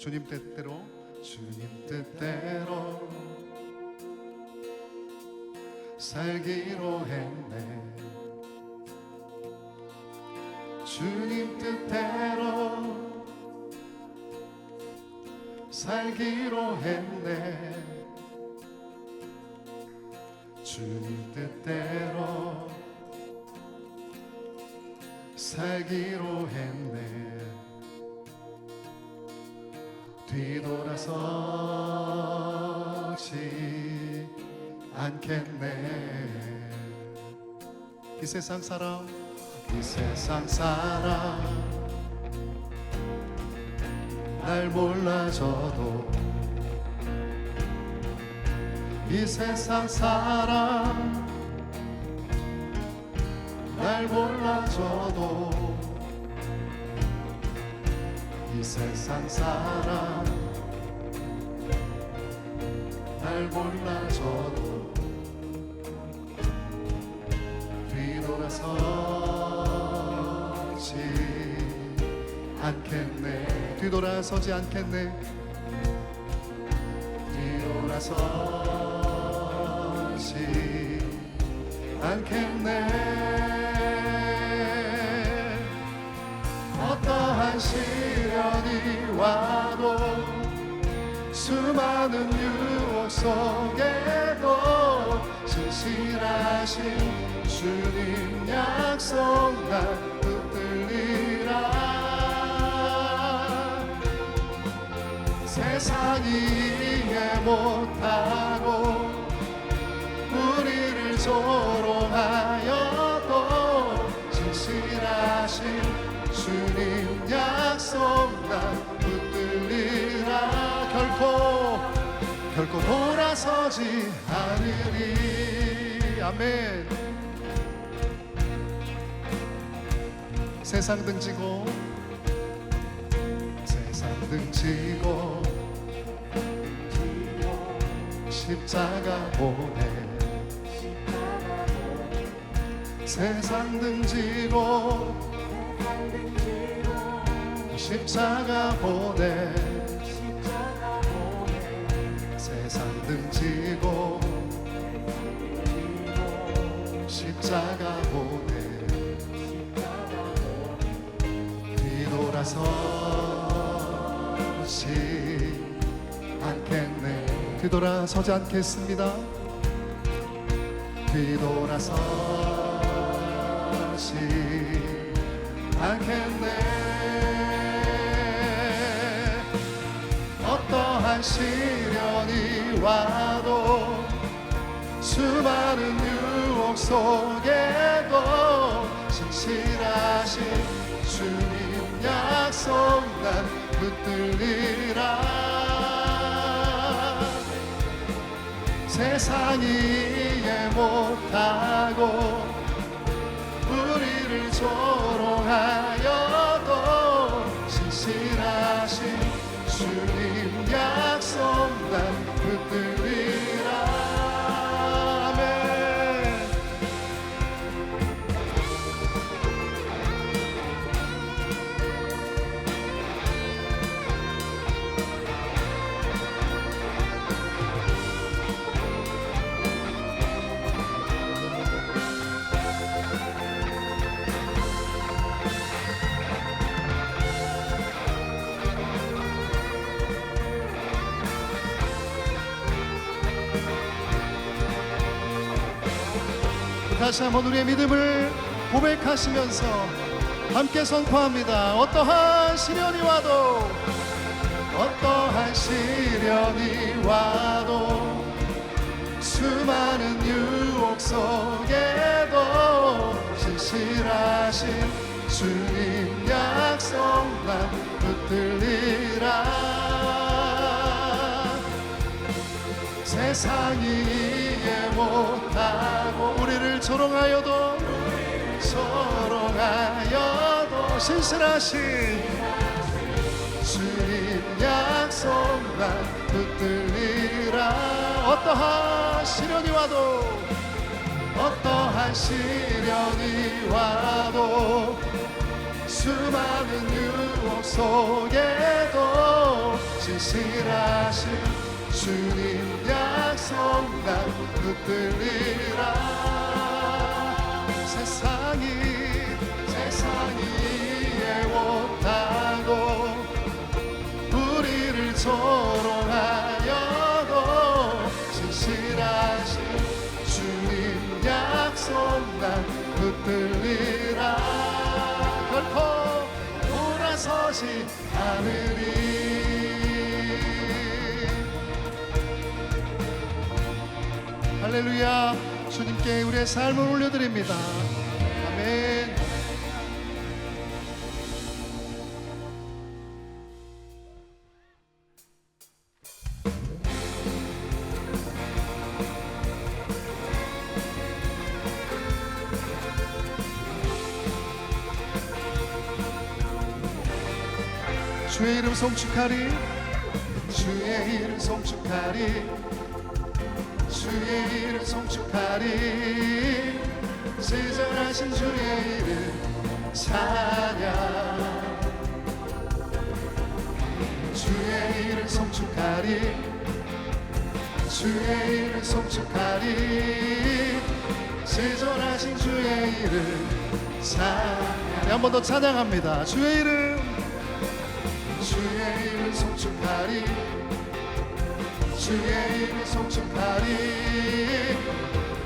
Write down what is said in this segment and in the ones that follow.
주님 뜻대로 주님 뜻대로 살기로 했네. 주님 뜻대로 살기로 했네. 주님 뜻대로 살기로 했네 돌아서지 않겠네. 이 세상 사람 이 세상 사람. 날 몰라줘도 이 세상 사람. 날 몰라줘도 이 세상 사람 몰라줘도 뒤돌아서지 않겠네. 뒤돌아서지 않겠네. 뒤돌아서지 않겠네. 어떠한 시련이 와도 수많은 유혹 속에도 신실하신 주님 약속 날 붙들리라. 세상이 이해 못하고 우리를 조롱하여도 진실하신 주님 약속 난 붙들리라 결코 결코 돌아서지 않으리. 아멘. 세상 등지고 세상 등지고 십자가 보내. 세상 등지고 십자가 보내 돌아서지 않겠네. 뒤돌아서지 않겠습니다. 뒤돌아서지 않겠네. 어떠한 시련이 와도 수많은 유혹 속에도 신실하신 주님 약속 난 붙들리라. 세상이 이해 못하고 우리를 조롱하여도 신실하신 주님 약 다시 한번 우리의 믿음을 고백하시면서 함께 선포합니다. 어떠한 시련이 와도 어떠한 시련이 와도 수많은 유혹 속에도 신실하신 주님 약속 난 붙들리라 세상이 이해 못하고 우리를 조롱하여도 조롱하여도 신실하신 주님 약속 난 붙들리라. 어떠한 시련이 와도 어떠한 시련이 와도 수많은 유혹 속에도 신실하신 주님 약속 난 붙들리라 세상이 못하고 우리를 조롱하여도 신실하신 주님 약속 난 붙들리라. 결코 돌아서지 않으리. 할렐루야. 주님께 우리의 삶을 올려드립니다 주의 이름 송축하리. 주의 이름 송축하리. 주의 이름 송축하리. 시전하신 주의 이름 찬양. 주의 이름 송축하리. 주의 이름 송축하리. 시전하신 주의 이름 찬양. 한번 더 찬양합니다. 주의 이름 송축하리 주의 이름 송축하리.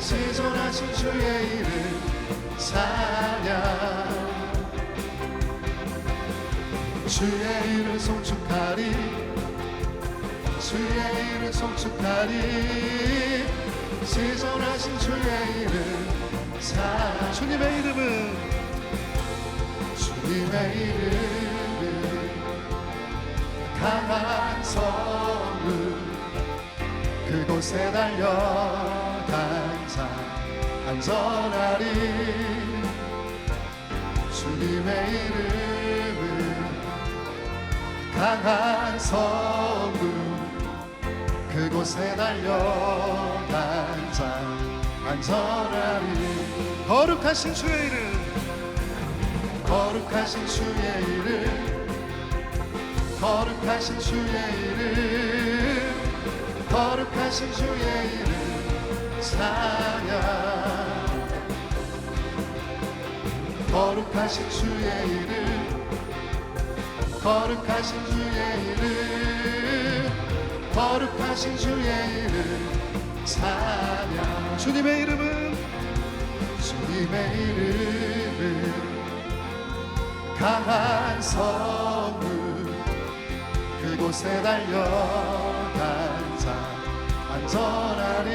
시전하신 주의 이름 찬양. 주의 이름 송축하리. 주의 이름 송축하리. 시전하신 주의 이름 찬양. 주님의 이름은 주님의 이름은 강한 성은 그곳에 달려 항상 안전하리. 주님의 이름은 강한 성은 그곳에 달려 항상 안전하리. 거룩하신 주의 이름. 거룩하신 주의 이름 거룩하신 주의 이름 거룩하신 주의 이름 찬양 거룩하신 주의 이름 거룩하신 주의 이름 거룩하신 주의 이름 찬양 주님의 이름은? 주님의 이름은 강한 성은 그곳에 달려 항상 안전하리.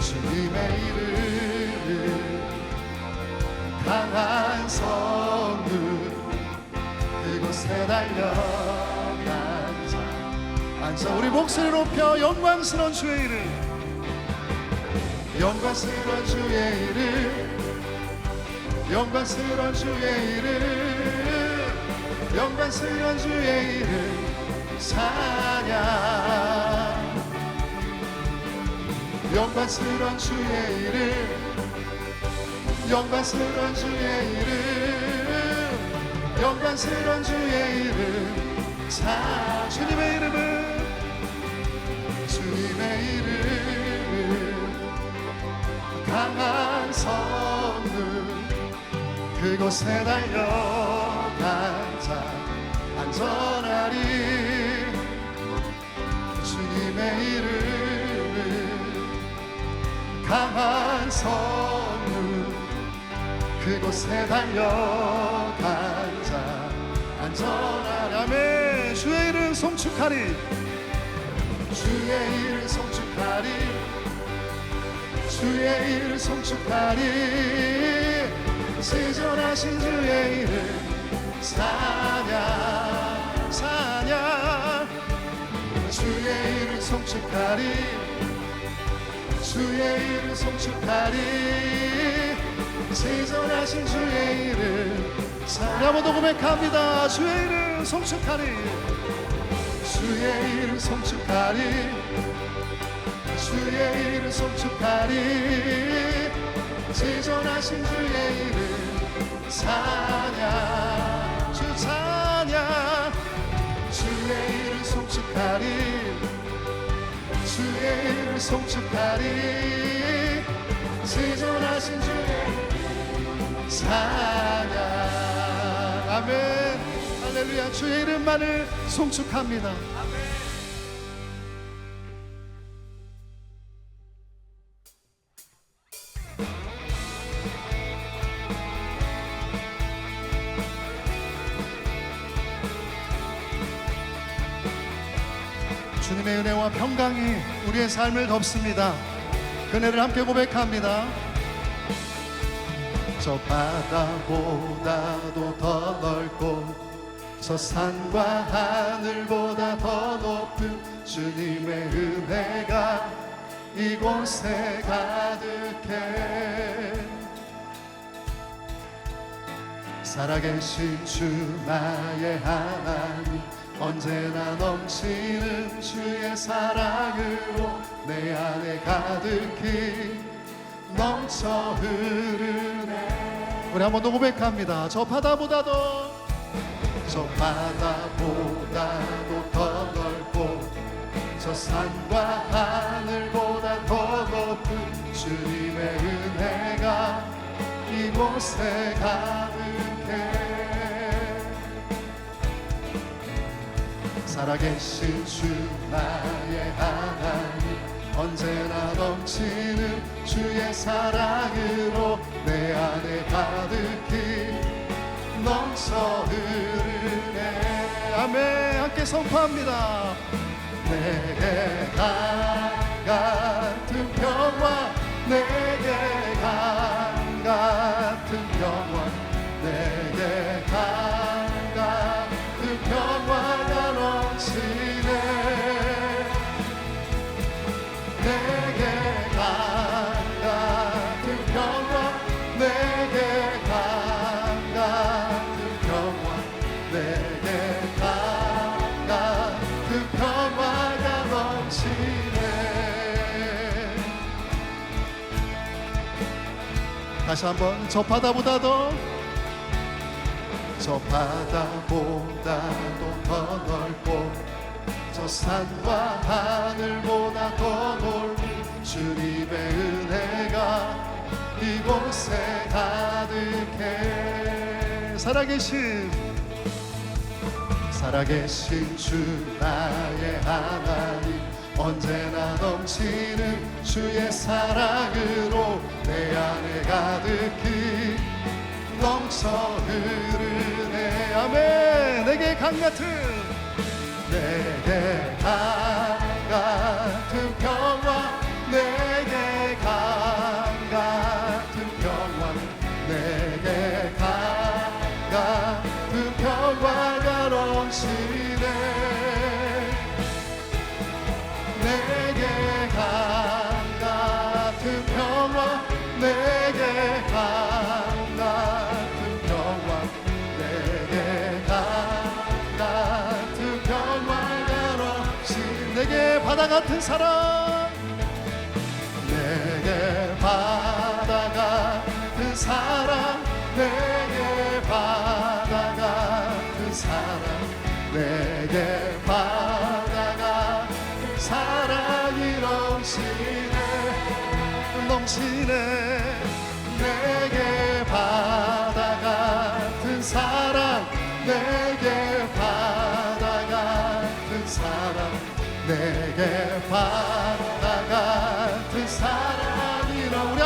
주님의 이름은 강한 성은 그곳에 달려 항상 안전 우리 목소리 높여 영광스러운 주의 이름. 영광스러운 주의 이름. 영광스러운 주의 이름 영광스러운 주의 이름 찬양 영광스러운 주의 이름 영광스러운 주의 이름 영광스러운 주의 이름 찬 주님의 이름은 주님의 이름은 강한 성은 그곳에 달려 전하리. 주님의 이름은 강한 성은 그곳에 달려 항상 안전하리 아멘 주의 이름 송축하리. 주의 이름 송축하리. 주의 이름 송축하리. 시전하신 주의 이름 찬양 이름 송축하리. 주의 이름 송축하리. 시전하신 주의 이름. 더 고백합니다. 주의 이름 송축하리. 주의 이름 송축하리. 주의 이름 송축하리. 지존하신 주의 이름. 찬양. 주 찬양. 주의 이름 송축하리 주의 이름 송축하리 지존하신 주의 찬양 아멘. 할렐루야. 주의 이름만을 송축합니다 주님의 은혜와 평강이 우리의 삶을 덮습니다. 그네를 함께 고백합니다. 저 바다보다도 더 넓고 저 산과 하늘보다 더 높은 주님의 은혜가 이곳에 가득해 살아계신 주 나의 하나님 언제나 넘치는 주의 사랑으로 내 안에 가득히 넘쳐 흐르네. 우리 한 번 더 고백합니다. 저 바다보다도 저 바다보다도 더 넓고 저 산과 하늘보다 더 높은 주님의 은혜가 이곳에 가 살아계신 주 나의 하나님. 언제나 넘치는 주의 사랑으로 내 안에 가득히 넘쳐 흐르네. 아멘. 함께 선포합니다. 강 같은 평화 내게 강 같은 평화 내게 강 다시 한번 저 바다보다도. 저 바다보다도 더 넓고 저 산과 하늘보다 더 넓은 주님의 은혜가 이곳에 가득해. 살아계신 살아계신 주 나의 하나님 언제나 넘치는 주의 사랑으로 내 안에 가득히 넘쳐 흐르네. 아멘. 내게 강 같은 내게 같은 사랑. 내게 바다 같은 사랑. 내게 바다 같은 사랑. 내게 바다 같은 사랑 이 넘치네. 넘치네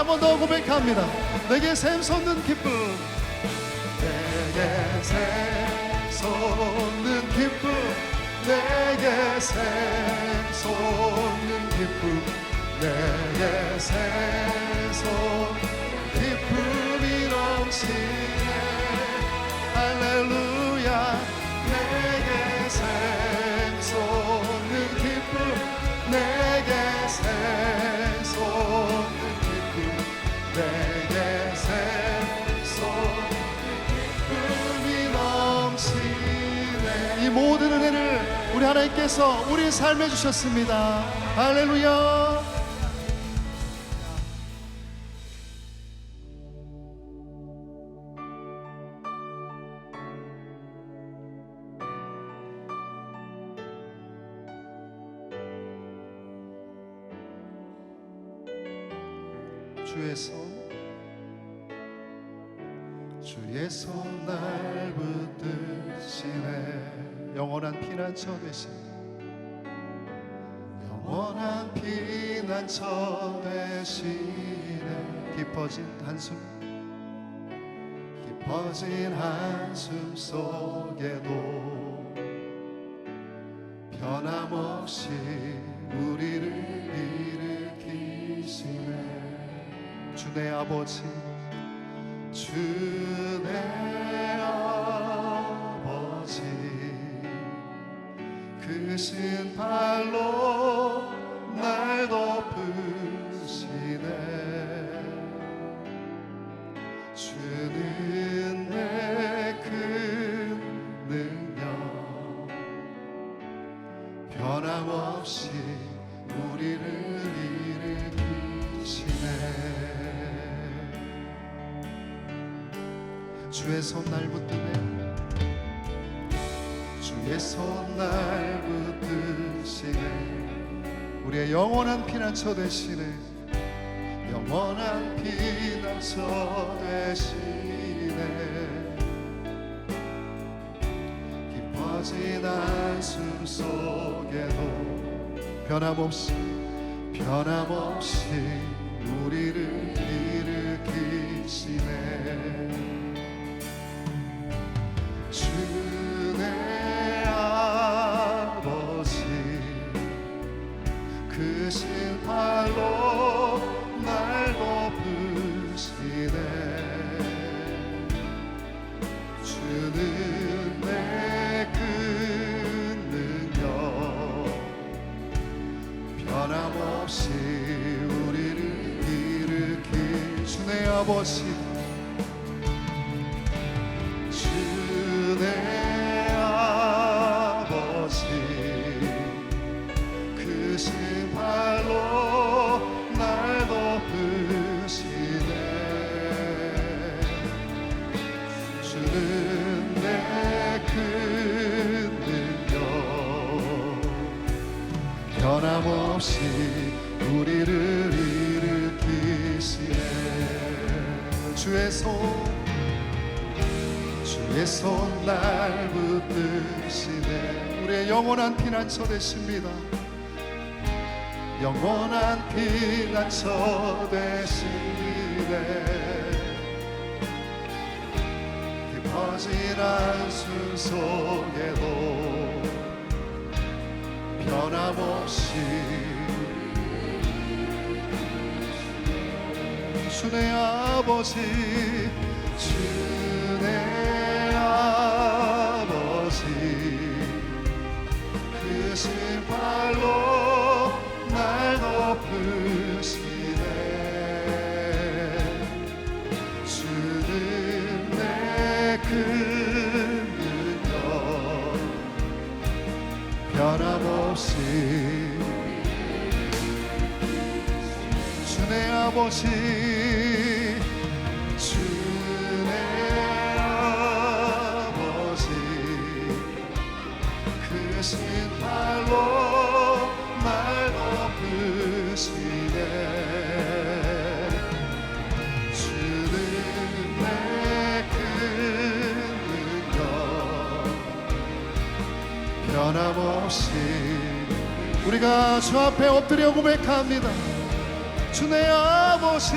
한번 더 고백합니다. 내게 샘솟는 기쁨. 내게 샘솟는 기쁨. 내게 샘솟는 기쁨. 내게 샘솟는 하나님께서 우리 삶에 주셨습니다. 할렐루야. 주의 손 주의 손날 붙드시네 영원한 피난처 되시네 영원한 피난처 되시네. 깊어진 한숨 깊어진 한숨 속에도 변함없이 우리를 일으키시네. 주내 아버지 주 내큰 능력. 변함없이 우리를 일으키시네. 주의 손 날 붙드네. 주의 손 날 붙드시네. 우리의 영원한 피난처 되시네. 영원한 피난처 되시네 깊어진 한숨 속에도 변함없이 변함없이 우리를 일으키시네 없이 우리를 일으키시네. 주의 손 주의 손 날 붙드시네. 우리의 영원한 피난처 되십니다. 영원한 피난처 되시네 깊어진 한숨 속에도 변함없이 주내 아버지 주내 아버지. 크신 발로 날 덮으시네. 주는 내큰 능력 변함없이. 주내 아버지 우리가 주 앞에 엎드려 고백합니다. 주내 아버지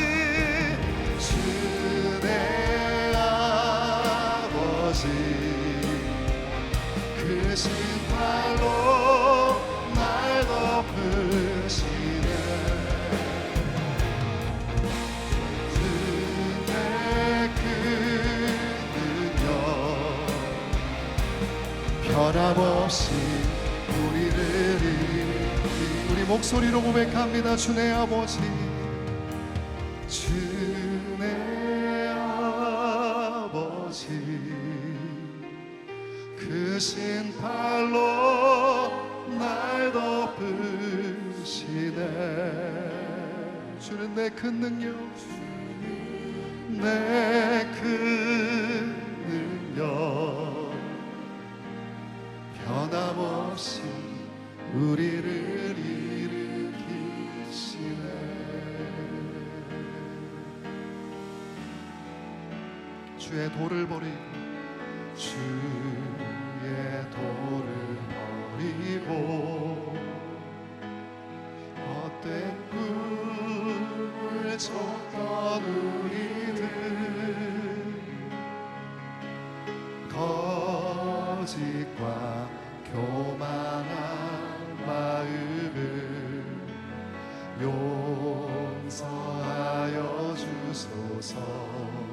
주내 아버지. 크신 팔로 날 덮으시네. 주내 큰 능력 변함없이 우리 목소리로 고백합니다. 주내 아버지. 주내 아버지. 크신 팔로 날 덮으시네. 주는 내 큰 능력 내 큰 주의 도를 버리고 주의 도를 버리고 헛된 꿈을 쫓던 우리들 거짓과 교만한 마음을 용서하여 주소서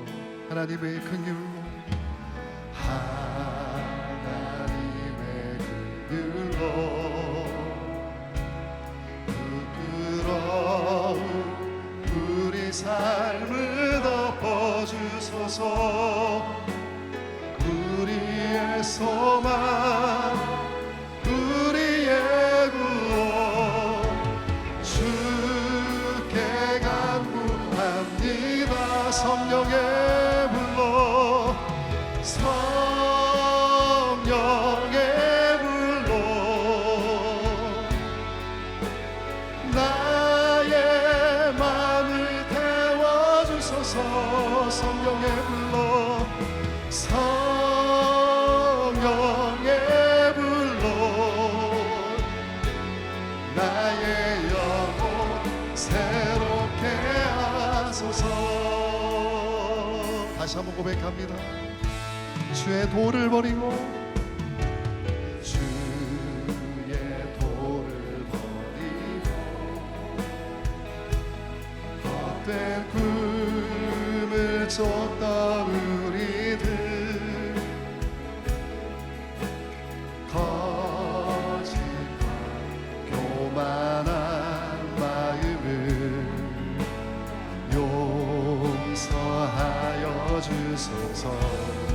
하나님의 긍휼로 하나님의 긍휼로 부끄러운 우리 삶을 덮어주소서. 우리의 소 성령의 불로 나의 영혼 새롭게 하소서. 다시 한번 고백합니다. 주의 도를 버리고 주의 도를 버리고 헛된 꿈을 쫓던 용서하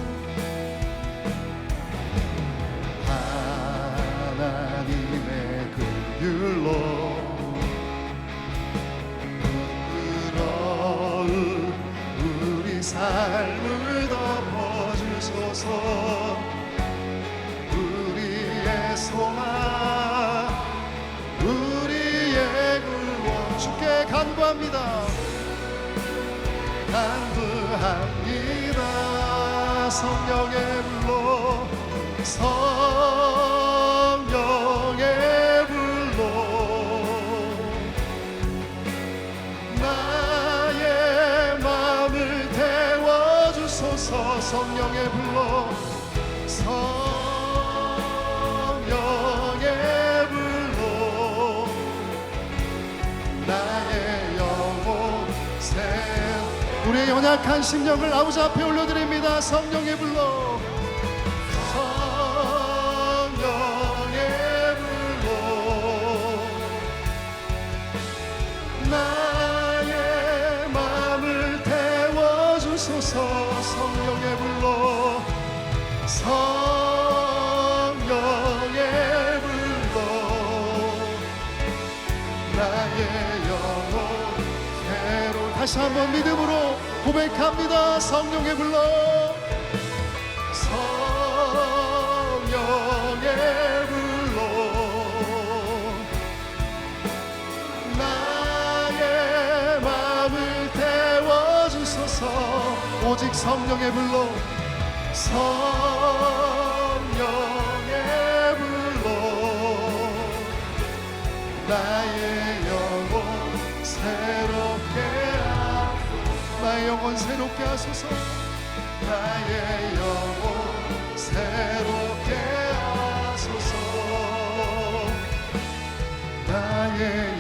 태워주소서. 성령의 불로. 성령의 불로. 나의 영혼 새 우리의 연약한 심령을 아버지 앞에 올려드립니다. 성령의 불로 한번 믿음으로 고백합니다. 성령의 불로 성령의 불로 나의 마음을 태워주소서. 오직 성령의 불로 성령의 불로 나의 새롭게 하소서. 나의 영혼 새롭게 하소서. 나의